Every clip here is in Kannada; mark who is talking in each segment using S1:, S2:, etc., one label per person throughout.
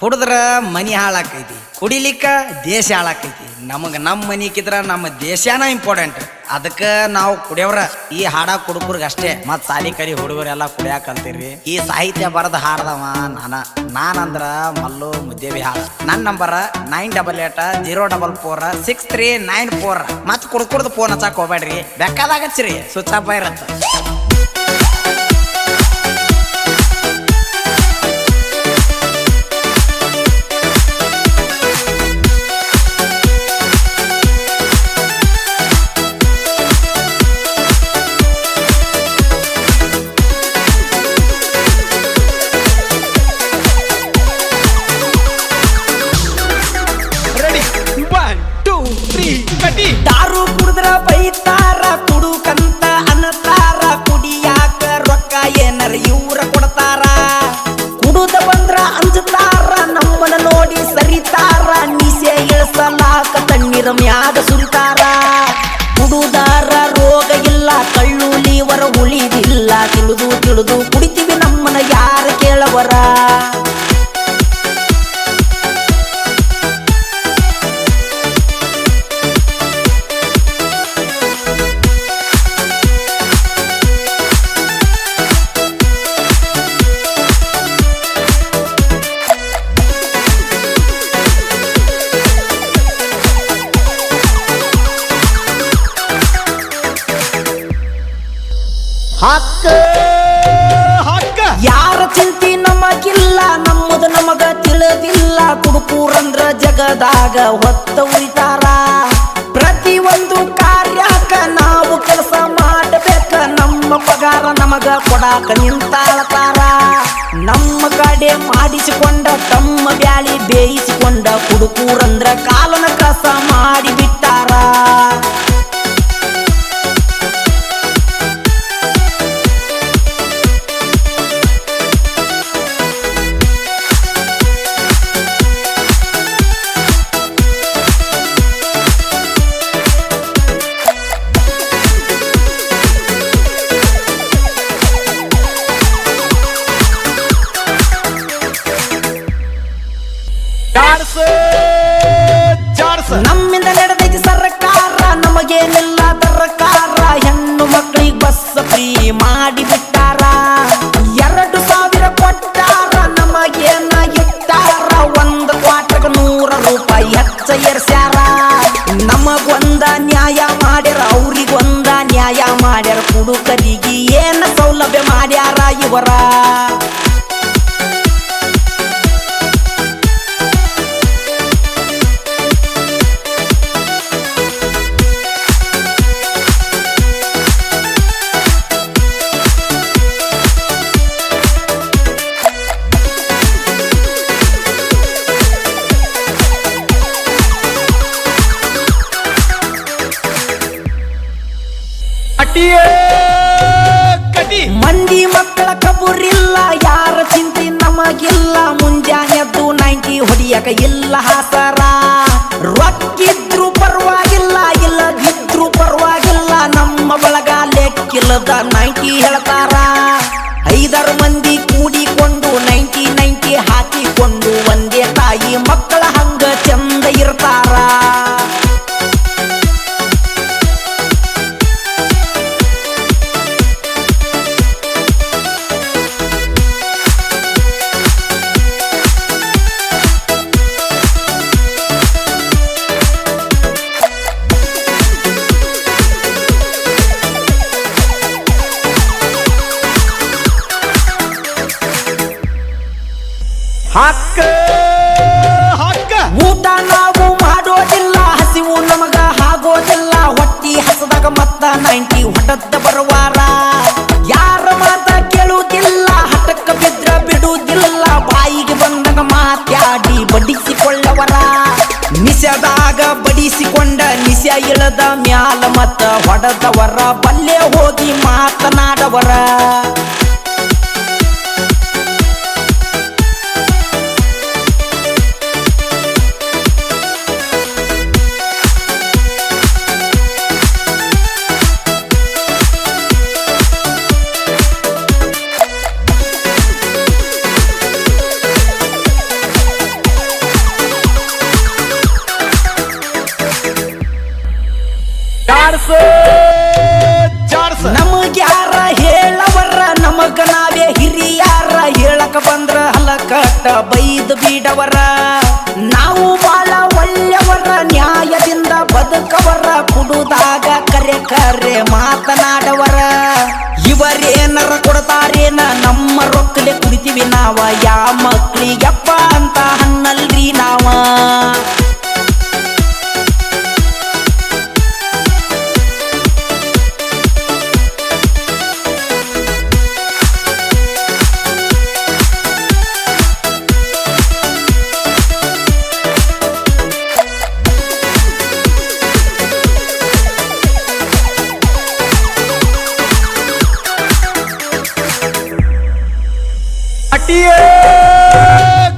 S1: ಕುಡಿದ್ರ ಮನಿ ಹಾಳಾಕೈತಿ, ಕುಡಿಲಿಕ್ಕ ದೇಶ ಹಾಳಾಕೈತಿ. ನಮಗೆ ನಮ್ಮ ಮನಿಕಿದ್ರ ನಮ್ಮ ದೇಶಾನ ಇಂಪಾರ್ಟೆಂಟ್ ಅದಕ್ಕೆ ನಾವು ಕುಡಿಯವ್ರ, ಈ ಹಾಡ ಕುಡುಕರ್ಗೆ ಅಷ್ಟೇ. ಮತ್ ಸಾಲಿ ಕರಿ ಹುಡುಗರೆಲ್ಲ ಕುಡಿಯಾಕ ಅಂತೀರಿ. ಈ ಸಾಹಿತ್ಯ ಬರದ ಹಾಡ್ದವ ನಾನ. ನಾನಂದ್ರ ಮಲ್ಲು ಮುದ್ದೇವಿ ಹಾಡ. ನನ್ನ number nine double eight zero double four six three nine four. ಮತ್ ಕುಡ್ಕುಡ್ದು ಫೋನ್ ಹಚ್ಚಾಕ್ ಹೋಗ್ಬೇಡ್ರಿ ಬೇಕಾದಾಗ ಹಚ್ಚಿರಿ. ಇರತ್ತೆ. టూ త్రీ కటి తారు కుడుదరా పై తారా కుడు కంత
S2: ಹಕ್ಕ. ಹಕ್ಕ.
S1: ಯಾರ ಚಿಂತಿ ನಮಗಿಲ್ಲ ನಮ್ಮದು ನಮಗ ತಿಳಿದಿಲ್ಲ. ಕುಡುಕೂರಂದ್ರ ಜಗದಾಗ ಹೊತ್ತ ಉಳಿತಾರ. ಪ್ರತಿ ಒಂದು ಕಾರ್ಯಕ್ಕ ನಾವು ಕೆಲಸ ಮಾಡಬೇಕ. ನಮ್ಮ ಪಗಾರ ನಮಗ ಕೊಡಾಕ ನಿಂತಾಳತಾರ. ನಮ್ಮ ಕಡೆ ಮಾಡಿಸಿಕೊಂಡ ತಮ್ಮ ಬ್ಯಾಳಿ ಬೇಯಿಸಿಕೊಂಡ ಕುಡುಕೂರಂದ್ರ ಕಾಲನ ಕಸ ಮಾಡಿ. ನಮಗೊಂದ ನ್ಯಾಯ ಮಾಡ್ಯಾರ ಅವ್ರಿಗೊಂದ ನ್ಯಾಯ ಮಾಡ್ಯಾರ. ಕುಡುಕರಿಗೆ ಏನ ಸೌಲಭ್ಯ ಮಾಡ್ಯಾರ ಇವರ?
S2: ಕಟಿ
S1: ಮಂದಿ ಮಕ್ಕಳ ಕಬುರಿಲ್ಲ, ಯಾರ ಚಿಂತೆ ನಮಗಿಲ್ಲ. ಮುಂಜಾನೆದ್ದು ನೈಂಟಿ ಹೊಡಿಯಕ ಇಲ್ಲ ಹಾಸರ. ರೊಕ್ಕಿದ್ರು ಪರವಾಗಿಲ್ಲ, ಇಲ್ಲದಿದ್ರು ಪರವಾಗಿಲ್ಲ. ನಮ್ಮ ಬಳಗ ಲೆಕ್ಕಿಲ್ಲದ ನೈಂಟಿ ಹೇಳ್ತಾರ. ಐದಾರು ಮಂದಿ ಕೂಡಿಕೊಂಡು, ನೈಂಟಿ ನೈಂಟಿ ಹಾಕಿಕೊಂಡು, ಒಂದೇ ತಾಯಿ ಮಕ್ಕಳ
S2: ಹಕ್ಕ ಹಕ್ಕ
S1: ಊಟ ನಾವು ಮಾಡೋದಿಲ್ಲ, ಹಸಿವು ನಮಗ ಆಗೋದಿಲ್ಲ. ಹೊಟ್ಟಿ ಹಸದಾಗ ಮತ್ತ ನೈಂಟಿ ಹೊಟ್ಟದ ಬರುವಾರ. ಯಾರ ಮಾತ ಕೇಳುವುದಿಲ್ಲ ಹಠಕ್ಕ ಬಿದ್ರ ಬಿಡುವುದಿಲ್ಲ ಬಾಯಿಗೆ ಬಂದಾಗ ಮಾತಾಡಿ ಬಡಿಸಿಕೊಳ್ಳವರ. ನಿಸದಾಗ ಬಡಿಸಿಕೊಂಡ ನಿಸ ಇಳದ ಮ್ಯಾಲ ಮತ್ತ ಹೊಡೆದವರ. ಬಲ್ಲೆ ಹೋಗಿ ಮಾತನಾಡವರ. ನಮಗ ಯಾರ ಹೇಳವರ, ನಮಗ ನಾವೇ ಹಿರಿಯಾರ. ಹೇಳಕ ಬಂದ್ರ ಹಲಕಟ್ಟ ಬೈದು ಬೀಡವರ. ನಾವು ಬಾಳ ಒಳ್ಳೆಯವರ ನ್ಯಾಯದಿಂದ ಬದುಕವರ. ಕುಡುದಾಗ ಕರೆ ಕರೆ ಮಾತನಾಡವರ. ಇವರೇನರ ಕೊಡ್ತಾರೇನ, ನಮ್ಮ ರೊಕ್ಕಲೆ ಕುಡಿತೀವಿ ನಾವ. ಯಾ ಮಕ್ಳಿಗಪ್ಪ ಅಂತ ಹನ್ನಲ್ರಿ ನಾವ.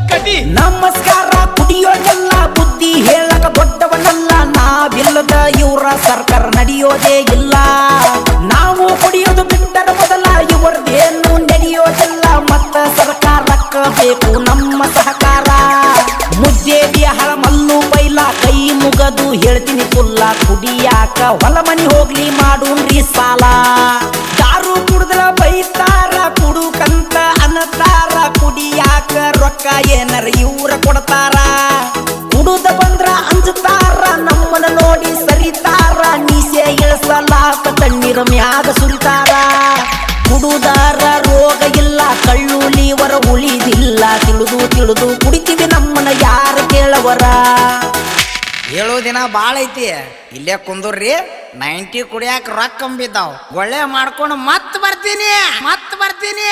S2: ಕಟಿ.
S1: ನಮಸ್ಕಾರ ಕುಡಿಯೋದಲ್ಲ ಬುದ್ಧಿ ಹೇಳಕ ದೊಡ್ಡವನಲ್ಲ. ನಾವಿಲ್ಲದ ಇವರ ಸರ್ಕಾರ ನಡೆಯೋದೇ ಇಲ್ಲ. ನಾವು ಕುಡಿಯೋದು ಬಿಟ್ಟರ ಮೊದಲ ಇವರದೇನು ನಡೆಯೋದಿಲ್ಲ. ಮತ್ತ ಸರ್ಕಾರಕ್ಕ ಬೇಕು ನಮ್ಮ ಸಹಕಾರ. ಮುದ್ದೆ ಹಳ ಮಲ್ಲು ಬೈಲ ಕೈ ಮುಗದು ಹೇಳ್ತೀನಿ ಕುಲ್ಲ. ಕುಡಿಯಾಕ ಹೊಲ ತಣ್ಣೀರ ಮ್ಯಾಗ ಸುರಿತಾರ. ಕುಡುದಾರ ರೋಗ ಇಲ್ಲ ಕಳ್ಳು ನೀವರ ಉಳಿದಿಲ್ಲ. ತಿಳಿದು ತಿಳಿದು ಕುಡಿತೀವಿ ನಮ್ಮನ್ನ ಯಾರು ಕೇಳವರ?
S3: ಏಳು ದಿನ ಭಾಳ ಐತಿ. ಇಲ್ಲೇ ಕುಂದುರ್ರಿ, ನೈಂಟಿ ಕುಡಿಯಾಕ ರೊಕ್ಕ ಒಳ್ಳೆ ಮಾಡ್ಕೊಂಡು ಮತ್ ಬರ್ತೀನಿ ಮತ್ ಬರ್ತೀನಿ